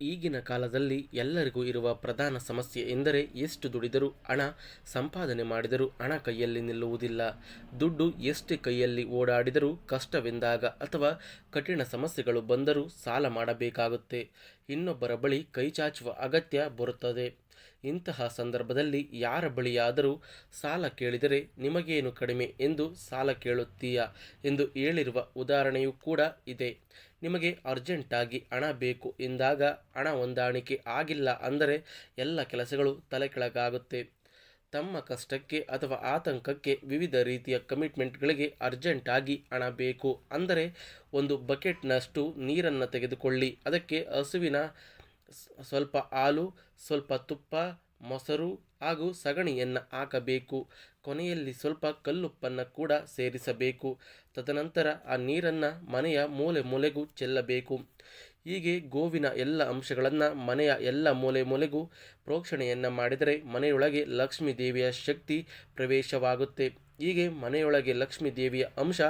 ಈಗಿನ ಕಾಲದಲ್ಲಿ ಎಲ್ಲರಿಗೂ ಇರುವ ಪ್ರಧಾನ ಸಮಸ್ಯೆ ಎಂದರೆ ಎಷ್ಟು ದುಡಿದರೂ ಹಣ ಸಂಪಾದನೆ ಮಾಡಿದರೂ ಹಣ ಕೈಯಲ್ಲಿ ನಿಲ್ಲುವುದಿಲ್ಲ. ದುಡ್ಡು ಎಷ್ಟು ಕೈಯಲ್ಲಿ ಓಡಾಡಿದರೂ ಕಷ್ಟವೆಂದಾಗ ಅಥವಾ ಕಠಿಣ ಸಮಸ್ಯೆಗಳು ಬಂದರೂ ಸಾಲ ಮಾಡಬೇಕಾಗುತ್ತೆ. ಇನ್ನೊಬ್ಬರ ಬಳಿ ಕೈಚಾಚುವ ಅಗತ್ಯ ಬರುತ್ತದೆ. ಇಂತಹ ಸಂದರ್ಭದಲ್ಲಿ ಯಾರ ಬಳಿಯಾದರೂ ಸಾಲ ಕೇಳಿದರೆ ನಿಮಗೇನು ಕಡಿಮೆ ಎಂದು ಸಾಲ ಕೇಳುತ್ತೀಯಾ ಎಂದು ಹೇಳಿರುವ ಉದಾಹರಣೆಯೂ ಕೂಡ ಇದೆ. ನಿಮಗೆ ಅರ್ಜೆಂಟಾಗಿ ಹಣ ಬೇಕು ಎಂದಾಗ ಹಣ ಹೊಂದಾಣಿಕೆ ಆಗಿಲ್ಲ ಅಂದರೆ ಎಲ್ಲ ಕೆಲಸಗಳು ತಲೆ ಕೆಳಗಾಗುತ್ತೆ ತಮ್ಮ ಕಷ್ಟಕ್ಕೆ ಅಥವಾ ಆತಂಕಕ್ಕೆ ವಿವಿಧ ರೀತಿಯ ಕಮಿಟ್ಮೆಂಟ್ಗಳಿಗೆ ಅರ್ಜೆಂಟಾಗಿ ಹಣ ಬೇಕು ಅಂದರೆ ಒಂದು ಬಕೆಟ್ನಷ್ಟು ನೀರನ್ನು ತೆಗೆದುಕೊಳ್ಳಿ. ಅದಕ್ಕೆ ಹಸುವಿನ ಸ್ವಲ್ಪ ಹಾಲು, ಸ್ವಲ್ಪ ತುಪ್ಪ, ಮೊಸರು ಹಾಗೂ ಸಗಣಿಯನ್ನು ಹಾಕಬೇಕು. ಕೊನೆಯಲ್ಲಿ ಸ್ವಲ್ಪ ಕಲ್ಲುಪ್ಪನ್ನು ಕೂಡ ಸೇರಿಸಬೇಕು. ತದನಂತರ ಆ ನೀರನ್ನು ಮನೆಯ ಮೂಲೆ ಮೂಲೆಗೂ ಚೆಲ್ಲಬೇಕು. ಹೀಗೆ ಗೋವಿನ ಎಲ್ಲ ಅಂಶಗಳನ್ನು ಮನೆಯ ಎಲ್ಲ ಮೂಲೆ ಮೂಲೆಗೂ ಪ್ರೋಕ್ಷಣೆಯನ್ನು ಮಾಡಿದರೆ ಮನೆಯೊಳಗೆ ಲಕ್ಷ್ಮೀ ದೇವಿಯ ಶಕ್ತಿ ಪ್ರವೇಶವಾಗುತ್ತೆ. ಹೀಗೆ ಮನೆಯೊಳಗೆ ಲಕ್ಷ್ಮೀ ದೇವಿಯ ಅಂಶ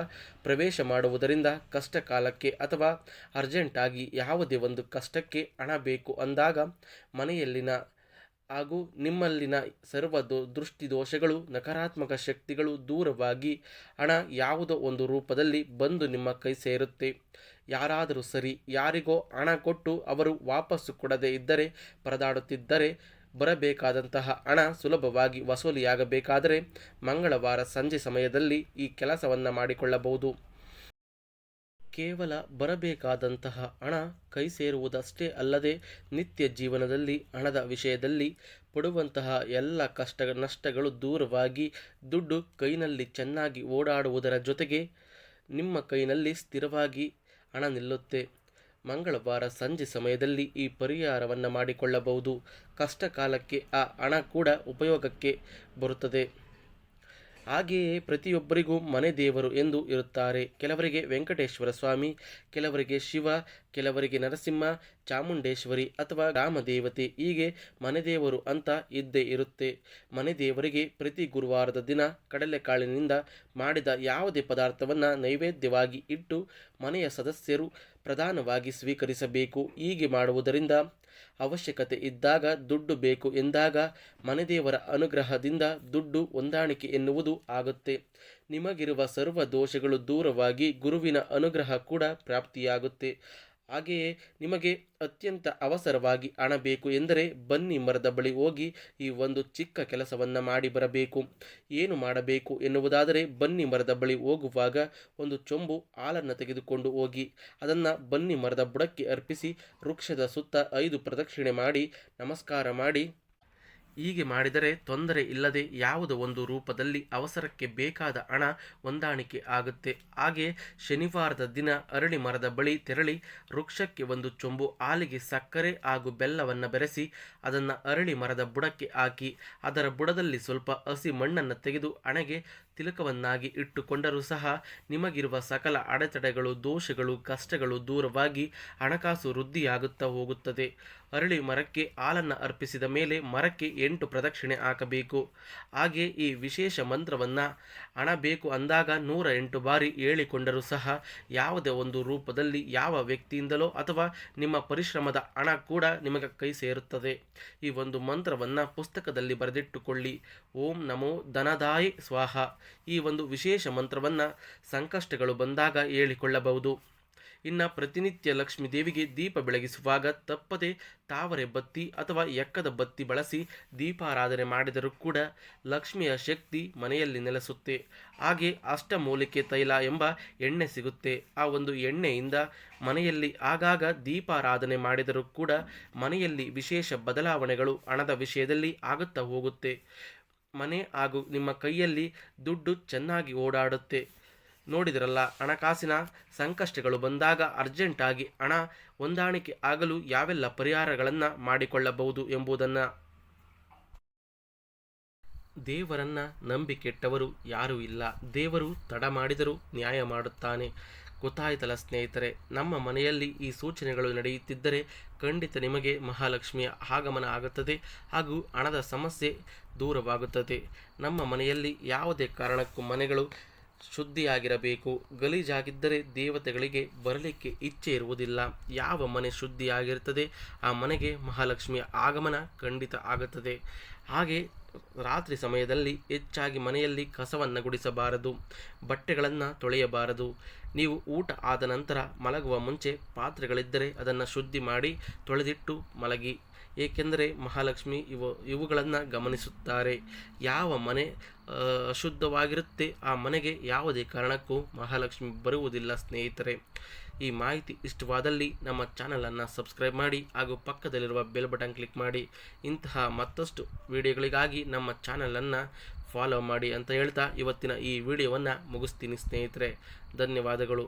ಪ್ರವೇಶ ಮಾಡುವುದರಿಂದ ಕಷ್ಟ ಕಾಲಕ್ಕೆ ಅಥವಾ ಅರ್ಜೆಂಟಾಗಿ ಯಾವುದೇ ಒಂದು ಕಷ್ಟಕ್ಕೆ ಹಣ ಬೇಕು ಅಂದಾಗ ಮನೆಯಲ್ಲಿನ ಹಾಗೂ ನಿಮ್ಮಲ್ಲಿನ ಸರ್ವ ದೋ, ದೃಷ್ಟಿ ದೋಷಗಳು, ನಕಾರಾತ್ಮಕ ಶಕ್ತಿಗಳು ದೂರವಾಗಿ ಹಣ ಯಾವುದೋ ಒಂದು ರೂಪದಲ್ಲಿ ಬಂದು ನಿಮ್ಮ ಕೈ ಸೇರುತ್ತೆ. ಯಾರಾದರೂ ಸರಿ, ಯಾರಿಗೋ ಹಣ ಕೊಟ್ಟು ಅವರು ವಾಪಸ್ಸು ಕೊಡದೇ ಇದ್ದರೆ, ಪರದಾಡುತ್ತಿದ್ದರೆ, ಬರಬೇಕಾದಂತಹ ಹಣ ಸುಲಭವಾಗಿ ವಸೂಲಿಯಾಗಬೇಕಾದರೆ, ಮಂಗಳವಾರ ಸಂಜೆ ಸಮಯದಲ್ಲಿ ಈ ಕೆಲಸವನ್ನು ಮಾಡಿಕೊಳ್ಳಬಹುದು. ಕೇವಲ ಬರಬೇಕಾದಂತಹ ಹಣ ಕೈ ಸೇರುವುದಷ್ಟೇ ಅಲ್ಲದೆ ನಿತ್ಯ ಜೀವನದಲ್ಲಿ ಹಣದ ವಿಷಯದಲ್ಲಿ ಪಡುವಂತಹ ಎಲ್ಲ ಕಷ್ಟ ನಷ್ಟಗಳು ದೂರವಾಗಿ ದುಡ್ಡು ಕೈನಲ್ಲಿ ಚೆನ್ನಾಗಿ ಓಡಾಡುವುದರ ಜೊತೆಗೆ ನಿಮ್ಮ ಕೈನಲ್ಲಿ ಸ್ಥಿರವಾಗಿ ಹಣ ನಿಲ್ಲುತ್ತೆ. ಮಂಗಳವಾರ ಸಂಜೆ ಸಮಯದಲ್ಲಿ ಈ ಪರಿಹಾರವನ್ನು ಮಾಡಿಕೊಳ್ಳಬಹುದು. ಕಷ್ಟ ಕಾಲಕ್ಕೆ ಆ ಹಣ ಕೂಡ ಉಪಯೋಗಕ್ಕೆ ಬರುತ್ತದೆ. ಹಾಗೆಯೇ ಪ್ರತಿಯೊಬ್ಬರಿಗೂ ಮನೆ ದೇವರು ಎಂದು ಇರುತ್ತಾರೆ. ಕೆಲವರಿಗೆ ವೆಂಕಟೇಶ್ವರ ಸ್ವಾಮಿ, ಕೆಲವರಿಗೆ ಶಿವ, ಕೆಲವರಿಗೆ ನರಸಿಂಹ, ಚಾಮುಂಡೇಶ್ವರಿ ಅಥವಾ ರಾಮದೇವತೆ ಹೀಗೆ ಮನೆ ದೇವರು ಅಂತ ಇದ್ದೇ ಇರುತ್ತೆ. ಮನೆ ದೇವರಿಗೆ ಪ್ರತಿ ಗುರುವಾರದ ದಿನ ಕಡಲೆಕಾಳಿನಿಂದ ಮಾಡಿದ ಯಾವುದೇ ಪದಾರ್ಥವನ್ನು ನೈವೇದ್ಯವಾಗಿ ಇಟ್ಟು ಮನೆಯ ಸದಸ್ಯರು ಪ್ರಧಾನವಾಗಿ ಸ್ವೀಕರಿಸಬೇಕು. ಹೀಗೆ ಮಾಡುವುದರಿಂದ ಅವಶ್ಯಕತೆ ಇದ್ದಾಗ ದುಡ್ಡು ಬೇಕು ಎಂದಾಗ ಮನೆದೇವರ ಅನುಗ್ರಹದಿಂದ ದುಡ್ಡು ಹೊಂದಾಣಿಕೆ ಎನ್ನುವುದು ಆಗುತ್ತೆ. ನಿಮಗಿರುವ ಸರ್ವ ದೋಷಗಳು ದೂರವಾಗಿ ಗುರುವಿನ ಅನುಗ್ರಹ ಕೂಡ ಪ್ರಾಪ್ತಿಯಾಗುತ್ತೆ. ಹಾಗೆಯೇ ನಿಮಗೆ ಅತ್ಯಂತ ಅವಸರವಾಗಿ ಹಣ ಬೇಕು ಎಂದರೆ ಬನ್ನಿ ಮರದ ಬಳಿ ಹೋಗಿ ಈ ಒಂದು ಚಿಕ್ಕ ಕೆಲಸವನ್ನು ಮಾಡಿ ಬರಬೇಕು. ಏನು ಮಾಡಬೇಕು ಎನ್ನುವುದಾದರೆ ಬನ್ನಿ ಮರದ ಬಳಿ ಹೋಗುವಾಗ ಒಂದು ಚೊಂಬು ಹಾಲನ್ನು ತೆಗೆದುಕೊಂಡು ಹೋಗಿ ಅದನ್ನು ಬನ್ನಿ ಮರದ ಬುಡಕ್ಕೆ ಅರ್ಪಿಸಿ ವೃಕ್ಷದ ಸುತ್ತ ಐದು ಪ್ರದಕ್ಷಿಣೆ ಮಾಡಿ ನಮಸ್ಕಾರ ಮಾಡಿ ಹೀಗೆ ಮಾಡಿದರೆ ತೊಂದರೆ ಇಲ್ಲದೆ ಯಾವುದೋ ಒಂದು ರೂಪದಲ್ಲಿ ಅವಸರಕ್ಕೆ ಬೇಕಾದ ಹಣ ಹೊಂದಾಣಿಕೆ ಆಗುತ್ತೆ. ಹಾಗೆ ಶನಿವಾರದ ದಿನ ಅರಳಿ ಮರದ ಬಳಿ ತೆರಳಿ ವೃಕ್ಷಕ್ಕೆ ಒಂದು ಚೊಂಬು ಹಾಲಿಗೆ ಸಕ್ಕರೆ ಹಾಗೂ ಬೆಲ್ಲವನ್ನು ಬೆರೆಸಿ ಅದನ್ನು ಅರಳಿ ಮರದ ಬುಡಕ್ಕೆ ಹಾಕಿ ಅದರ ಬುಡದಲ್ಲಿ ಸ್ವಲ್ಪ ಹಸಿ ಮಣ್ಣನ್ನು ತೆಗೆದು ಹಣೆಗೆ ತಿಲಕವನ್ನಾಗಿ ಇಟ್ಟುಕೊಂಡರೂ ಸಹ ನಿಮಗಿರುವ ಸಕಲ ಅಡೆತಡೆಗಳು, ದೋಷಗಳು, ಕಷ್ಟಗಳು ದೂರವಾಗಿ ಹಣಕಾಸು ವೃದ್ಧಿಯಾಗುತ್ತಾ ಹೋಗುತ್ತದೆ. ಅರಳಿ ಮರಕ್ಕೆ ಹಾಲನ್ನು ಅರ್ಪಿಸಿದ ಮೇಲೆ ಮರಕ್ಕೆ ಎಂಟು ಪ್ರದಕ್ಷಿಣೆ ಹಾಕಬೇಕು. ಹಾಗೆ ಈ ವಿಶೇಷ ಮಂತ್ರವನ್ನು ಹಣ ಬೇಕು ಅಂದಾಗ ನೂರ ಎಂಟು ಬಾರಿ ಹೇಳಿಕೊಂಡರೂ ಸಹ ಯಾವುದೇ ಒಂದು ರೂಪದಲ್ಲಿ ಯಾವ ವ್ಯಕ್ತಿಯಿಂದಲೋ ಅಥವಾ ನಿಮ್ಮ ಪರಿಶ್ರಮದ ಹಣ ಕೂಡ ನಿಮಗೆ ಕೈ ಸೇರುತ್ತದೆ. ಈ ಒಂದು ಮಂತ್ರವನ್ನು ಪುಸ್ತಕದಲ್ಲಿ ಬರೆದಿಟ್ಟುಕೊಳ್ಳಿ. ಓಂ ನಮೋ ಧನದಾಯಿ ಸ್ವಾಹ. ಈ ಒಂದು ವಿಶೇಷ ಮಂತ್ರವನ್ನು ಸಂಕಷ್ಟಗಳು ಬಂದಾಗ ಹೇಳಿಕೊಳ್ಳಬಹುದು. ಇನ್ನು ಪ್ರತಿನಿತ್ಯ ಲಕ್ಷ್ಮೀ ದೇವಿಗೆ ದೀಪ ಬೆಳಗಿಸುವಾಗ ತಪ್ಪದೆ ತಾವರೆ ಬತ್ತಿ ಅಥವಾ ಎಕ್ಕದ ಬತ್ತಿ ಬಳಸಿ ದೀಪಾರಾಧನೆ ಮಾಡಿದರೂ ಕೂಡ ಲಕ್ಷ್ಮಿಯ ಶಕ್ತಿ ಮನೆಯಲ್ಲಿ ನೆಲೆಸುತ್ತೆ. ಹಾಗೆ ಅಷ್ಟಮೂಲಿಕೆ ತೈಲ ಎಂಬ ಎಣ್ಣೆ ಸಿಗುತ್ತೆ. ಆ ಒಂದು ಎಣ್ಣೆಯಿಂದ ಮನೆಯಲ್ಲಿ ಆಗಾಗ ದೀಪಾರಾಧನೆ ಮಾಡಿದರೂ ಕೂಡ ಮನೆಯಲ್ಲಿ ವಿಶೇಷ ಬದಲಾವಣೆಗಳು ಹಣದ ವಿಷಯದಲ್ಲಿ ಆಗುತ್ತಾ ಹೋಗುತ್ತೆ. ಮನೆ ಹಾಗೂ ನಿಮ್ಮ ಕೈಯಲ್ಲಿ ದುಡ್ಡು ಚೆನ್ನಾಗಿ ಓಡಾಡುತ್ತೆ. ನೋಡಿದ್ರಲ್ಲ, ಹಣಕಾಸಿನ ಸಂಕಷ್ಟಗಳು ಬಂದಾಗ ಅರ್ಜೆಂಟಾಗಿ ಹಣ ಹೊಂದಾಣಿಕೆ ಆಗಲು ಯಾವೆಲ್ಲ ಪರಿಹಾರಗಳನ್ನು ಮಾಡಿಕೊಳ್ಳಬಹುದು ಎಂಬುದನ್ನು. ದೇವರನ್ನ ನಂಬಿಕೆಟ್ಟವರು ಯಾರು ಇಲ್ಲ. ದೇವರು ತಡ ಮಾಡಿದರೂ ನ್ಯಾಯ ಮಾಡುತ್ತಾನೆ. ಗೊತ್ತಾಯ್ತಲ್ಲ ಸ್ನೇಹಿತರೆ, ನಮ್ಮ ಮನೆಯಲ್ಲಿ ಈ ಸೂಚನೆಗಳು ನಡೆಯುತ್ತಿದ್ದರೆ ಖಂಡಿತ ನಿಮಗೆ ಮಹಾಲಕ್ಷ್ಮಿಯ ಆಗಮನ ಆಗುತ್ತದೆ ಹಾಗೂ ಹಣದ ಸಮಸ್ಯೆ ದೂರವಾಗುತ್ತದೆ. ನಮ್ಮ ಮನೆಯಲ್ಲಿ ಯಾವುದೇ ಕಾರಣಕ್ಕೂ ಮನೆಗಳು ಶುದ್ಧಿಯಾಗಿರಬೇಕು. ಗಲೀಜಾಗಿದ್ದರೆ ದೇವತೆಗಳಿಗೆ ಬರಲಿಕ್ಕೆ ಇಚ್ಛೆ ಇರುವುದಿಲ್ಲ. ಯಾವ ಮನೆ ಶುದ್ಧಿಯಾಗಿರುತ್ತದೆ? ಆ ಮನೆಗೆ ಮಹಾಲಕ್ಷ್ಮಿಯ ಆಗಮನ ಖಂಡಿತ ಆಗುತ್ತದೆ. ಹಾಗೆ ರಾತ್ರಿ ಸಮಯದಲ್ಲಿ ಹೆಚ್ಚಾಗಿ ಮನೆಯಲ್ಲಿ ಕಸವನ್ನು ಗುಡಿಸಬಾರದು, ಬಟ್ಟೆಗಳನ್ನು ತೊಳೆಯಬಾರದು. ನೀವು ಊಟ ಆದ ನಂತರ ಮಲಗುವ ಮುಂಚೆ ಪಾತ್ರೆಗಳಿದ್ದರೆ ಅದನ್ನು ಶುದ್ಧಿ ಮಾಡಿ ತೊಳೆದಿಟ್ಟು ಮಲಗಿ. ಏಕೆಂದರೆ ಮಹಾಲಕ್ಷ್ಮಿ ಇವು, ಇವುಗಳನ್ನು ಗಮನಿಸುತ್ತಾರೆ. ಯಾವ ಮನೆ ಅಶುದ್ಧವಾಗಿರುತ್ತೆ ಆ ಮನೆಗೆ ಯಾವುದೇ ಕಾರಣಕ್ಕೂ ಮಹಾಲಕ್ಷ್ಮಿ ಬರುವುದಿಲ್ಲ ಸ್ನೇಹಿತರೆ. ಈ ಮಾಹಿತಿ ಇಷ್ಟವಾದಲ್ಲಿ ನಮ್ಮ ಚಾನಲನ್ನು ಸಬ್ಸ್ಕ್ರೈಬ್ ಮಾಡಿ ಹಾಗೂ ಪಕ್ಕದಲ್ಲಿರುವ ಬೆಲ್ ಬಟನ್ ಕ್ಲಿಕ್ ಮಾಡಿ. ಇಂತಹ ಮತ್ತಷ್ಟು ವಿಡಿಯೋಗಳಿಗಾಗಿ ನಮ್ಮ ಚಾನಲನ್ನು ಫಾಲೋ ಮಾಡಿ ಅಂತ ಹೇಳ್ತಾ ಇವತ್ತಿನ ಈ ವಿಡಿಯೋವನ್ನು ಮುಗಿಸ್ತೀನಿ ಸ್ನೇಹಿತರೆ. ಧನ್ಯವಾದಗಳು.